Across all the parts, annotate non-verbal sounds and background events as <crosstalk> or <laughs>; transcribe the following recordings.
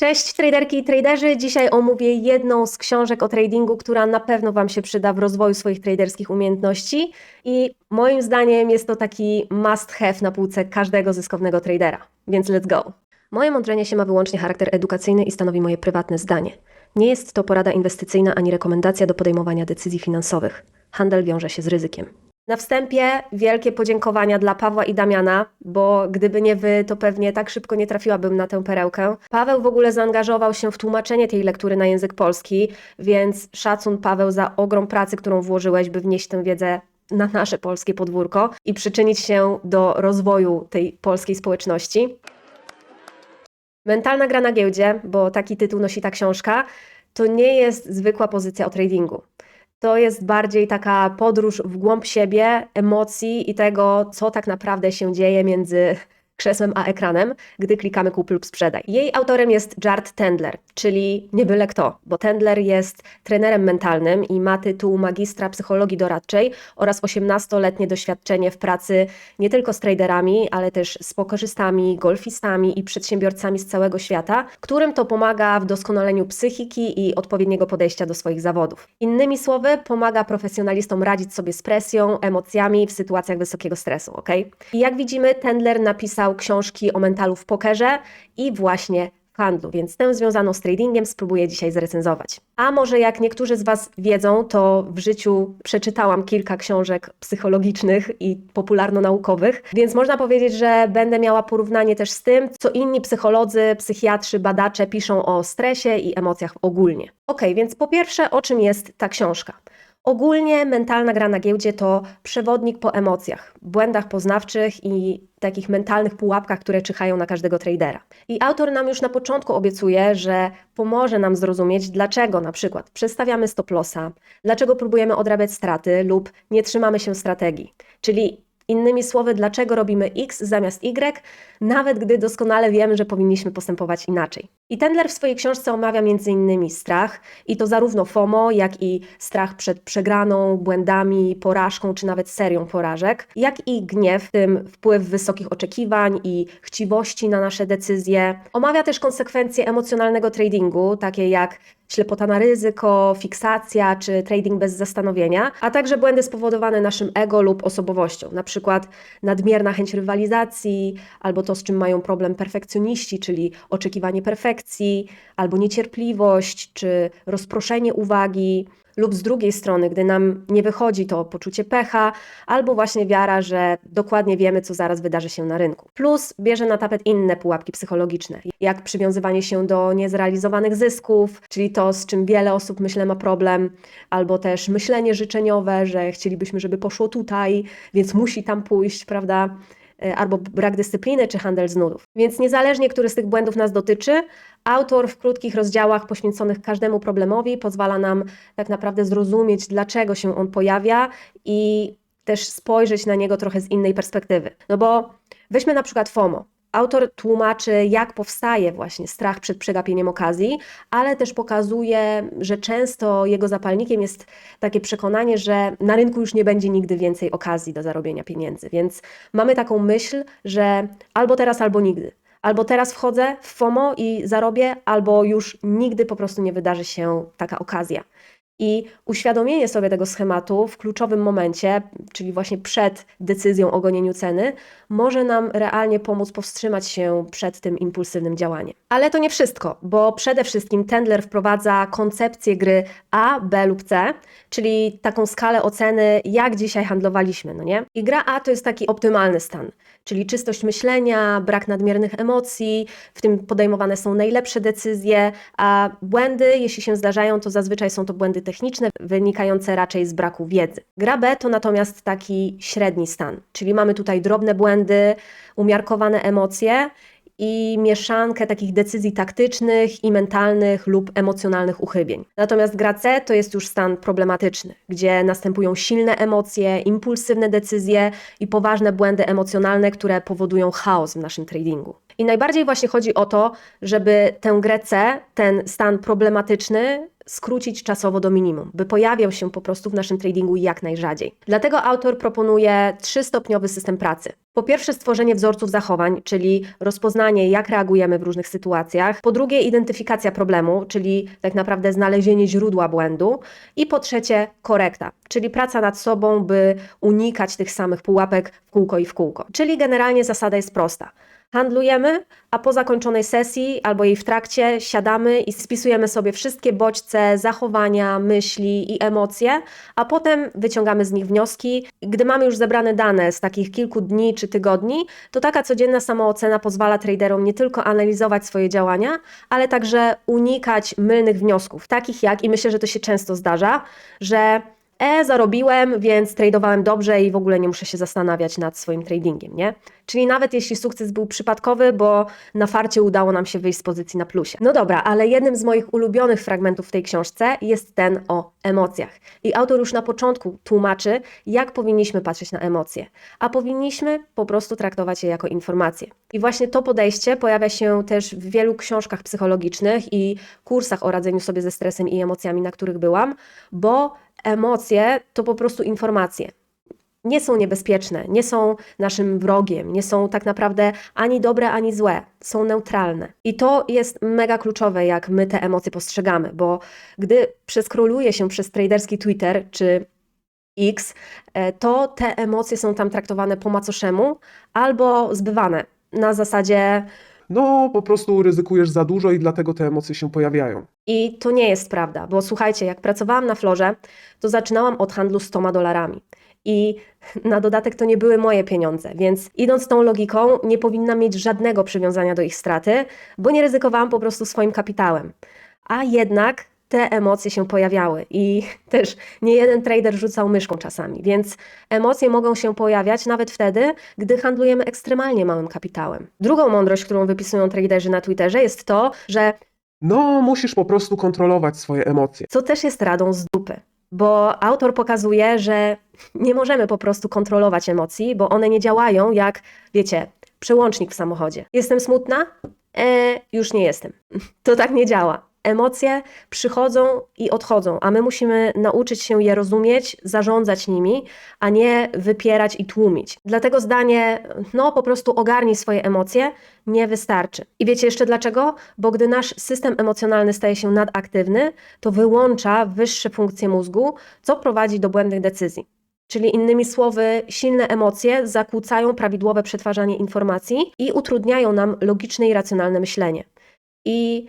Cześć traderki i traderzy. Dzisiaj omówię jedną z książek o tradingu, która na pewno Wam się przyda w rozwoju swoich traderskich umiejętności i moim zdaniem jest to taki must have na półce każdego zyskownego tradera. Więc let's go. Moje mądrzenie się ma wyłącznie charakter edukacyjny i stanowi moje prywatne zdanie. Nie jest to porada inwestycyjna ani rekomendacja do podejmowania decyzji finansowych. Handel wiąże się z ryzykiem. Na wstępie wielkie podziękowania dla Pawła i Damiana, bo gdyby nie wy, to pewnie tak szybko nie trafiłabym na tę perełkę. Paweł w ogóle zaangażował się w tłumaczenie tej lektury na język polski, więc szacun Paweł za ogrom pracy, którą włożyłeś, by wnieść tę wiedzę na nasze polskie podwórko i przyczynić się do rozwoju tej polskiej społeczności. Mentalna gra na giełdzie, bo taki tytuł nosi ta książka, to nie jest zwykła pozycja o tradingu. To jest bardziej taka podróż w głąb siebie, emocji i tego, co tak naprawdę się dzieje między krzesłem a ekranem, gdy klikamy kup lub sprzedaj. Jej autorem jest Jart Tendler, czyli nie byle kto, bo Tendler jest trenerem mentalnym i ma tytuł magistra psychologii doradczej oraz 18-letnie doświadczenie w pracy nie tylko z traderami, ale też z pokorzystami, golfistami i przedsiębiorcami z całego świata, którym to pomaga w doskonaleniu psychiki i odpowiedniego podejścia do swoich zawodów. Innymi słowy, pomaga profesjonalistom radzić sobie z presją, emocjami w sytuacjach wysokiego stresu, ok? I jak widzimy, Tendler napisał książki o mentalu w pokerze i właśnie handlu, więc tę związaną z tradingiem spróbuję dzisiaj zrecenzować. A może jak niektórzy z Was wiedzą, to w życiu przeczytałam kilka książek psychologicznych i popularno-naukowych, więc można powiedzieć, że będę miała porównanie też z tym, co inni psycholodzy, psychiatrzy, badacze piszą o stresie i emocjach ogólnie. Ok, więc po pierwsze, o czym jest ta książka? Ogólnie mentalna gra na giełdzie to przewodnik po emocjach, błędach poznawczych i takich mentalnych pułapkach, które czyhają na każdego tradera. I autor nam już na początku obiecuje, że pomoże nam zrozumieć, dlaczego na przykład przestawiamy stop lossa, dlaczego próbujemy odrabiać straty lub nie trzymamy się strategii. Czyli Innymi słowy, dlaczego robimy X zamiast Y, nawet gdy doskonale wiemy, że powinniśmy postępować inaczej. I Tendler w swojej książce omawia m.in. strach, i to zarówno FOMO, jak i strach przed przegraną, błędami, porażką, czy nawet serią porażek, jak i gniew, w tym wpływ wysokich oczekiwań i chciwości na nasze decyzje. Omawia też konsekwencje emocjonalnego tradingu, takie jak ślepota na ryzyko, fiksacja czy trading bez zastanowienia, a także błędy spowodowane naszym ego lub osobowością, na przykład nadmierna chęć rywalizacji, albo to, z czym mają problem perfekcjoniści, czyli oczekiwanie perfekcji, albo niecierpliwość, czy rozproszenie uwagi lub z drugiej strony, gdy nam nie wychodzi, to poczucie pecha, albo właśnie wiara, że dokładnie wiemy, co zaraz wydarzy się na rynku. Plus bierze na tapet inne pułapki psychologiczne, jak przywiązywanie się do niezrealizowanych zysków, czyli to, z czym wiele osób myślę ma problem, albo też myślenie życzeniowe, że chcielibyśmy, żeby poszło tutaj, więc musi tam pójść, prawda? E, albo brak dyscypliny, czy handel z nudów. Więc niezależnie, który z tych błędów nas dotyczy, autor w krótkich rozdziałach poświęconych każdemu problemowi pozwala nam tak naprawdę zrozumieć, dlaczego się on pojawia i też spojrzeć na niego trochę z innej perspektywy. No bo weźmy na przykład FOMO. Autor tłumaczy, jak powstaje właśnie strach przed przegapieniem okazji, ale też pokazuje, że często jego zapalnikiem jest takie przekonanie, że na rynku już nie będzie nigdy więcej okazji do zarobienia pieniędzy. Więc mamy taką myśl, że albo teraz, albo nigdy. Albo teraz wchodzę w FOMO i zarobię, albo już nigdy po prostu nie wydarzy się taka okazja. I uświadomienie sobie tego schematu w kluczowym momencie, czyli właśnie przed decyzją o gonieniu ceny, może nam realnie pomóc powstrzymać się przed tym impulsywnym działaniem. Ale to nie wszystko, bo przede wszystkim Tendler wprowadza koncepcję gry A, B lub C, czyli taką skalę oceny, jak dzisiaj handlowaliśmy, no nie? I gra A to jest taki optymalny stan, czyli czystość myślenia, brak nadmiernych emocji, w tym podejmowane są najlepsze decyzje, a błędy, jeśli się zdarzają, to zazwyczaj są to błędy techniczne, wynikające raczej z braku wiedzy. Gra B to natomiast taki średni stan, czyli mamy tutaj drobne błędy, umiarkowane emocje i mieszankę takich decyzji taktycznych i mentalnych lub emocjonalnych uchybień. Natomiast gra C to jest już stan problematyczny, gdzie następują silne emocje, impulsywne decyzje i poważne błędy emocjonalne, które powodują chaos w naszym tradingu. I najbardziej właśnie chodzi o to, żeby tę grę C, ten stan problematyczny, skrócić czasowo do minimum, by pojawiał się po prostu w naszym tradingu jak najrzadziej. Dlatego autor proponuje trzystopniowy system pracy. Po pierwsze, stworzenie wzorców zachowań, czyli rozpoznanie, jak reagujemy w różnych sytuacjach. Po drugie, identyfikacja problemu, czyli tak naprawdę znalezienie źródła błędu. I po trzecie, korekta, czyli praca nad sobą, by unikać tych samych pułapek w kółko i w kółko. Czyli generalnie zasada jest prosta. Handlujemy, a po zakończonej sesji albo jej w trakcie siadamy i spisujemy sobie wszystkie bodźce, zachowania, myśli i emocje, a potem wyciągamy z nich wnioski. Gdy mamy już zebrane dane z takich kilku dni czy tygodni, to taka codzienna samoocena pozwala traderom nie tylko analizować swoje działania, ale także unikać mylnych wniosków, takich jak, i myślę, że to się często zdarza, że e, zarobiłem, więc tradowałem dobrze i w ogóle nie muszę się zastanawiać nad swoim tradingiem, nie? Czyli nawet jeśli sukces był przypadkowy, bo na farcie udało nam się wyjść z pozycji na plusie. No dobra, ale jednym z moich ulubionych fragmentów w tej książce jest ten o emocjach. I autor już na początku tłumaczy, jak powinniśmy patrzeć na emocje. A powinniśmy po prostu traktować je jako informacje. I właśnie to podejście pojawia się też w wielu książkach psychologicznych i kursach o radzeniu sobie ze stresem i emocjami, na których byłam, bo emocje to po prostu informacje. Nie są niebezpieczne, nie są naszym wrogiem, nie są tak naprawdę ani dobre, ani złe, są neutralne. I to jest mega kluczowe, jak my te emocje postrzegamy, bo gdy przeskroluje się przez traderski Twitter czy X, e, to te emocje są tam traktowane po macoszemu albo zbywane na zasadzie No, po prostu ryzykujesz za dużo i dlatego te emocje się pojawiają. I to nie jest prawda, bo słuchajcie, jak pracowałam na florze, to zaczynałam od handlu 100 dolarami. I na dodatek to nie były moje pieniądze, więc idąc tą logiką, nie powinnam mieć żadnego przywiązania do ich straty, bo nie ryzykowałam po prostu swoim kapitałem. A jednak te emocje się pojawiały i <laughs> też nie jeden trader rzucał myszką czasami, więc emocje mogą się pojawiać nawet wtedy, gdy handlujemy ekstremalnie małym kapitałem. Drugą mądrość, którą wypisują traderzy na Twitterze jest to, że No, musisz po prostu kontrolować swoje emocje. co też jest radą z dupy. Bo autor pokazuje, że nie możemy po prostu kontrolować emocji, bo one nie działają jak, wiecie, przełącznik w samochodzie. Jestem smutna? E, już nie jestem. <laughs> To tak nie działa. Emocje przychodzą i odchodzą, a my musimy nauczyć się je rozumieć, zarządzać nimi, a nie wypierać i tłumić. Dlatego zdanie, no po prostu ogarnij swoje emocje, nie wystarczy. I wiecie jeszcze dlaczego? Bo gdy nasz system emocjonalny staje się nadaktywny, to wyłącza wyższe funkcje mózgu, co prowadzi do błędnych decyzji. Czyli innymi słowy, silne emocje zakłócają prawidłowe przetwarzanie informacji i utrudniają nam logiczne i racjonalne myślenie. I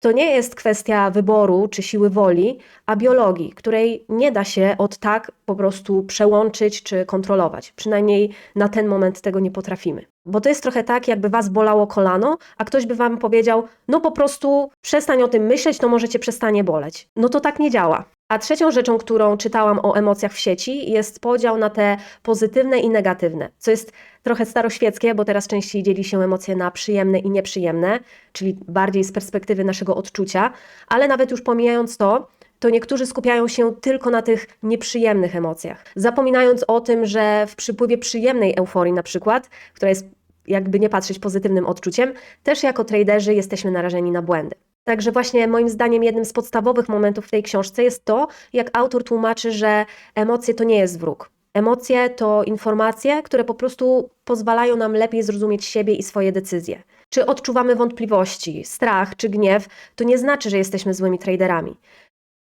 to nie jest kwestia wyboru czy siły woli, a biologii, której nie da się od tak po prostu przełączyć czy kontrolować. Przynajmniej na ten moment tego nie potrafimy. Bo to jest trochę tak, jakby was bolało kolano, a ktoś by wam powiedział: No po prostu przestań o tym myśleć, to może cię przestanie boleć. No to tak nie działa. A trzecią rzeczą, którą czytałam o emocjach w sieci, jest podział na te pozytywne i negatywne, co jest trochę staroświeckie, bo teraz częściej dzieli się emocje na przyjemne i nieprzyjemne, czyli bardziej z perspektywy naszego odczucia, ale nawet już pomijając to, to niektórzy skupiają się tylko na tych nieprzyjemnych emocjach, zapominając o tym, że w przypływie przyjemnej euforii, na przykład, która jest jakby nie patrzeć pozytywnym odczuciem, też jako traderzy jesteśmy narażeni na błędy. Także właśnie moim zdaniem jednym z podstawowych momentów w tej książce jest to, jak autor tłumaczy, że emocje to nie jest wróg. Emocje to informacje, które po prostu pozwalają nam lepiej zrozumieć siebie i swoje decyzje. Czy odczuwamy wątpliwości, strach czy gniew, to nie znaczy, że jesteśmy złymi traderami.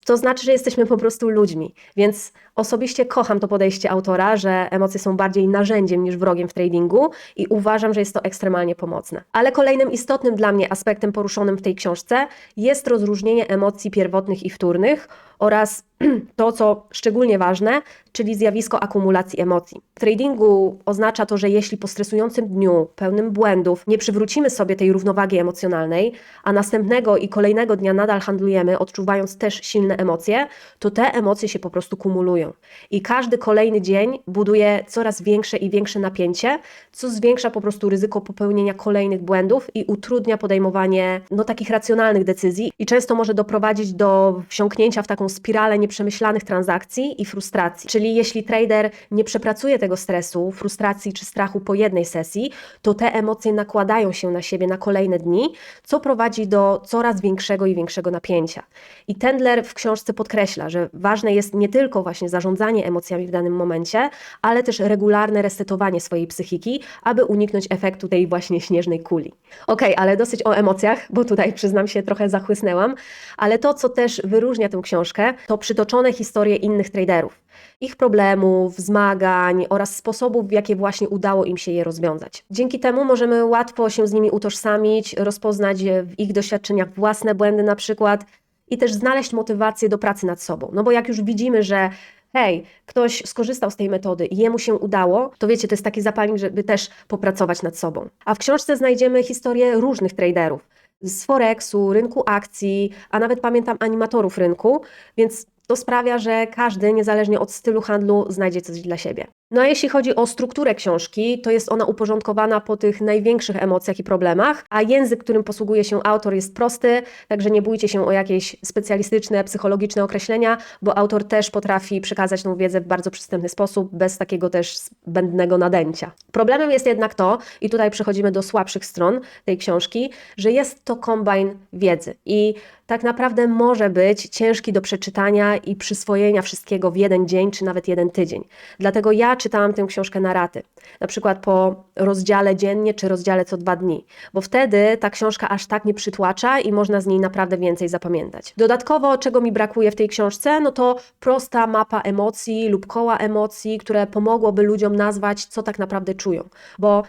To znaczy, że jesteśmy po prostu ludźmi. Więc osobiście kocham to podejście autora, że emocje są bardziej narzędziem niż wrogiem w tradingu i uważam, że jest to ekstremalnie pomocne. Ale kolejnym istotnym dla mnie aspektem poruszonym w tej książce jest rozróżnienie emocji pierwotnych i wtórnych oraz <clears throat> to, co szczególnie ważne, czyli zjawisko akumulacji emocji. W tradingu oznacza to, że jeśli po stresującym dniu, pełnym błędów, nie przywrócimy sobie tej równowagi emocjonalnej, a następnego i kolejnego dnia nadal handlujemy, odczuwając też silne emocje, to te emocje się po prostu kumulują. I każdy kolejny dzień buduje coraz większe i większe napięcie, co zwiększa po prostu ryzyko popełnienia kolejnych błędów i utrudnia podejmowanie no, takich racjonalnych decyzji i często może doprowadzić do wsiąknięcia w taką spiralę nieprzemyślanych transakcji i frustracji. Czyli jeśli trader nie przepracuje tego stresu, frustracji czy strachu po jednej sesji, to te emocje nakładają się na siebie na kolejne dni, co prowadzi do coraz większego i większego napięcia. I Tendler w książce podkreśla, że ważne jest nie tylko właśnie zarządzanie emocjami w danym momencie, ale też regularne resetowanie swojej psychiki, aby uniknąć efektu tej właśnie śnieżnej kuli. Okej, ale dosyć o emocjach, bo tutaj przyznam się trochę zachłysnęłam, ale to, co też wyróżnia tę książkę, to przytoczone historie innych traderów. Ich problemów, zmagań oraz sposobów, w jakie właśnie udało im się je rozwiązać. Dzięki temu możemy łatwo się z nimi utożsamić, rozpoznać w ich doświadczeniach własne błędy na przykład i też znaleźć motywację do pracy nad sobą. No bo jak już widzimy, że hej, ktoś skorzystał z tej metody i jemu się udało, to wiecie, to jest taki zapalnik, żeby też popracować nad sobą. A w książce znajdziemy historie różnych traderów. Z Forexu, rynku akcji, a nawet pamiętam animatorów rynku, więc to sprawia, że każdy, niezależnie od stylu handlu, znajdzie coś dla siebie. No a jeśli chodzi o strukturę książki, to jest ona uporządkowana po tych największych emocjach i problemach, a język, którym posługuje się autor, jest prosty, także nie bójcie się o jakieś specjalistyczne, psychologiczne określenia, bo autor też potrafi przekazać tą wiedzę w bardzo przystępny sposób, bez takiego też zbędnego nadęcia. Problemem jest jednak to, i tutaj przechodzimy do słabszych stron tej książki, że jest to kombajn wiedzy i tak naprawdę może być ciężki do przeczytania i przyswojenia wszystkiego w jeden dzień, czy nawet jeden tydzień. Dlatego ja czytałam tę książkę na raty, na przykład po rozdziale dziennie, czy rozdziale co dwa dni, bo wtedy ta książka aż tak nie przytłacza i można z niej naprawdę więcej zapamiętać. Dodatkowo, czego mi brakuje w tej książce, no to prosta mapa emocji lub koła emocji, które pomogłoby ludziom nazwać, co tak naprawdę czują, bo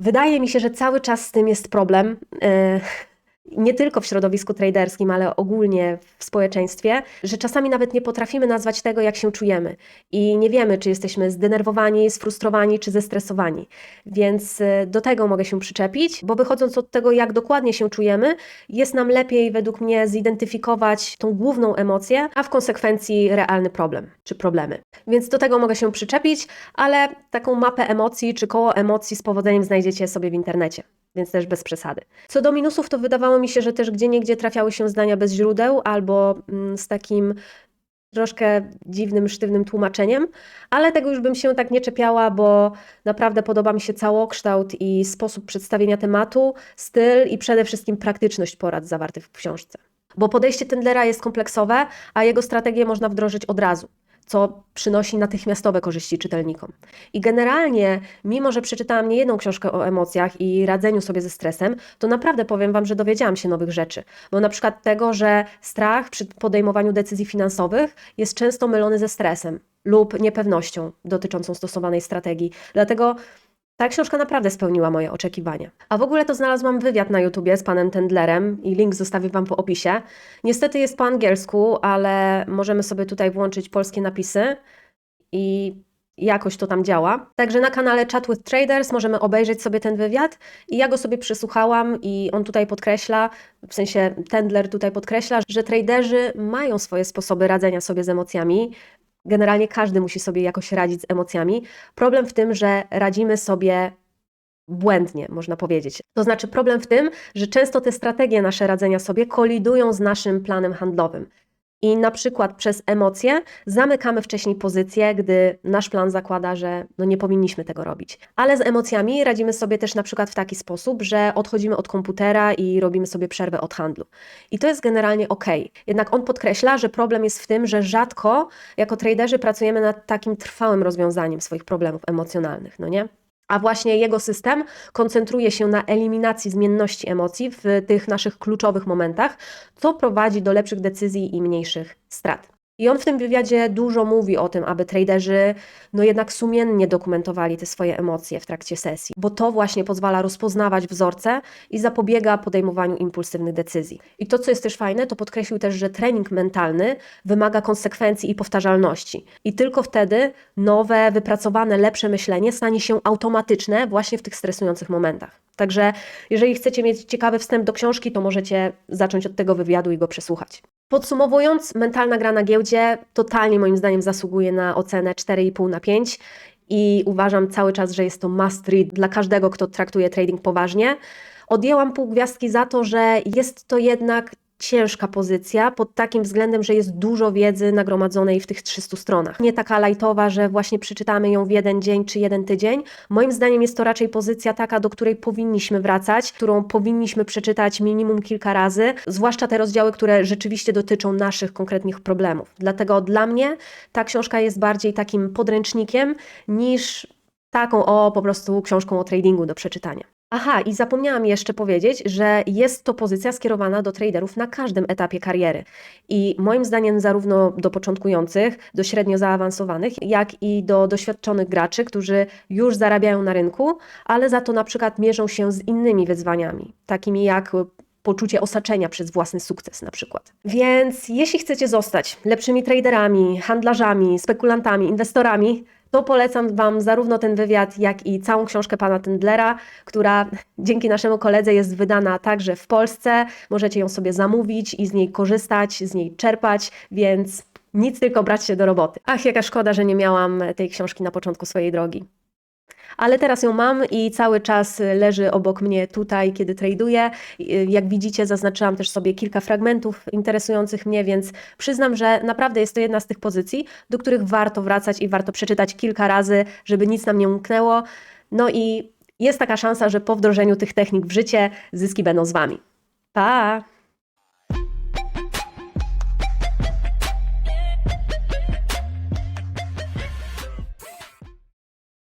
Wydaje mi się, że cały czas z tym jest problem. Yy, nie tylko w środowisku traderskim, ale ogólnie w społeczeństwie, że czasami nawet nie potrafimy nazwać tego, jak się czujemy i nie wiemy, czy jesteśmy zdenerwowani, sfrustrowani, czy zestresowani. Więc y, do tego mogę się przyczepić, bo wychodząc od tego, jak dokładnie się czujemy, jest nam lepiej według mnie zidentyfikować tą główną emocję, a w konsekwencji realny problem czy problemy. Więc do tego mogę się przyczepić, ale taką mapę emocji czy koło emocji z powodzeniem znajdziecie sobie w internecie więc też bez przesady. Co do minusów, to wydawało mi się, że też gdzieniegdzie trafiały się zdania bez źródeł albo mm, z takim troszkę dziwnym, sztywnym tłumaczeniem, ale tego już bym się tak nie czepiała, bo naprawdę podoba mi się całokształt i sposób przedstawienia tematu, styl i przede wszystkim praktyczność porad zawartych w książce. Bo podejście Tendlera jest kompleksowe, a jego strategię można wdrożyć od razu co przynosi natychmiastowe korzyści czytelnikom. I generalnie, mimo że przeczytałam niejedną książkę o emocjach i radzeniu sobie ze stresem, to naprawdę powiem Wam, że dowiedziałam się nowych rzeczy. Bo na przykład tego, że strach przy podejmowaniu decyzji finansowych jest często mylony ze stresem lub niepewnością dotyczącą stosowanej strategii. Dlatego ta książka naprawdę spełniła moje oczekiwania. A w ogóle to znalazłam wywiad na YouTubie z panem Tendlerem i link zostawię wam po opisie. Niestety jest po angielsku, ale możemy sobie tutaj włączyć polskie napisy i jakoś to tam działa. Także na kanale Chat with Traders możemy obejrzeć sobie ten wywiad i ja go sobie przesłuchałam i on tutaj podkreśla, w sensie Tendler tutaj podkreśla, że traderzy mają swoje sposoby radzenia sobie z emocjami, Generalnie każdy musi sobie jakoś radzić z emocjami. Problem w tym, że radzimy sobie błędnie, można powiedzieć. To znaczy, problem w tym, że często te strategie nasze radzenia sobie kolidują z naszym planem handlowym. I na przykład przez emocje zamykamy wcześniej pozycję, gdy nasz plan zakłada, że no nie powinniśmy tego robić. Ale z emocjami radzimy sobie też na przykład w taki sposób, że odchodzimy od komputera i robimy sobie przerwę od handlu. I to jest generalnie ok. Jednak on podkreśla, że problem jest w tym, że rzadko jako traderzy pracujemy nad takim trwałym rozwiązaniem swoich problemów emocjonalnych, no nie? A właśnie jego system koncentruje się na eliminacji zmienności emocji w tych naszych kluczowych momentach, co prowadzi do lepszych decyzji i mniejszych strat. I on w tym wywiadzie dużo mówi o tym, aby traderzy no jednak sumiennie dokumentowali te swoje emocje w trakcie sesji, bo to właśnie pozwala rozpoznawać wzorce i zapobiega podejmowaniu impulsywnych decyzji. I to, co jest też fajne, to podkreślił też, że trening mentalny wymaga konsekwencji i powtarzalności. I tylko wtedy nowe, wypracowane, lepsze myślenie stanie się automatyczne właśnie w tych stresujących momentach. Także jeżeli chcecie mieć ciekawy wstęp do książki, to możecie zacząć od tego wywiadu i go przesłuchać. Podsumowując, mentalna gra na giełdzie totalnie moim zdaniem zasługuje na ocenę 4,5 na 5 i uważam cały czas, że jest to must read dla każdego, kto traktuje trading poważnie. Odjęłam pół gwiazdki za to, że jest to jednak ciężka pozycja pod takim względem, że jest dużo wiedzy nagromadzonej w tych 300 stronach. Nie taka lajtowa, że właśnie przeczytamy ją w jeden dzień czy jeden tydzień. Moim zdaniem jest to raczej pozycja taka, do której powinniśmy wracać, którą powinniśmy przeczytać minimum kilka razy, zwłaszcza te rozdziały, które rzeczywiście dotyczą naszych konkretnych problemów. Dlatego dla mnie ta książka jest bardziej takim podręcznikiem niż taką o po prostu książką o tradingu do przeczytania. Aha, i zapomniałam jeszcze powiedzieć, że jest to pozycja skierowana do traderów na każdym etapie kariery. I moim zdaniem zarówno do początkujących, do średnio zaawansowanych, jak i do doświadczonych graczy, którzy już zarabiają na rynku, ale za to na przykład mierzą się z innymi wyzwaniami, takimi jak poczucie osaczenia przez własny sukces na przykład. Więc jeśli chcecie zostać lepszymi traderami, handlarzami, spekulantami, inwestorami, to polecam Wam zarówno ten wywiad, jak i całą książkę pana Tendlera, która dzięki naszemu koledze jest wydana także w Polsce. Możecie ją sobie zamówić i z niej korzystać, z niej czerpać, więc nic tylko brać się do roboty. Ach, jaka szkoda, że nie miałam tej książki na początku swojej drogi. Ale teraz ją mam i cały czas leży obok mnie tutaj, kiedy traduję. Jak widzicie, zaznaczyłam też sobie kilka fragmentów interesujących mnie, więc przyznam, że naprawdę jest to jedna z tych pozycji, do których warto wracać i warto przeczytać kilka razy, żeby nic nam nie umknęło. No i jest taka szansa, że po wdrożeniu tych technik w życie zyski będą z Wami. Pa!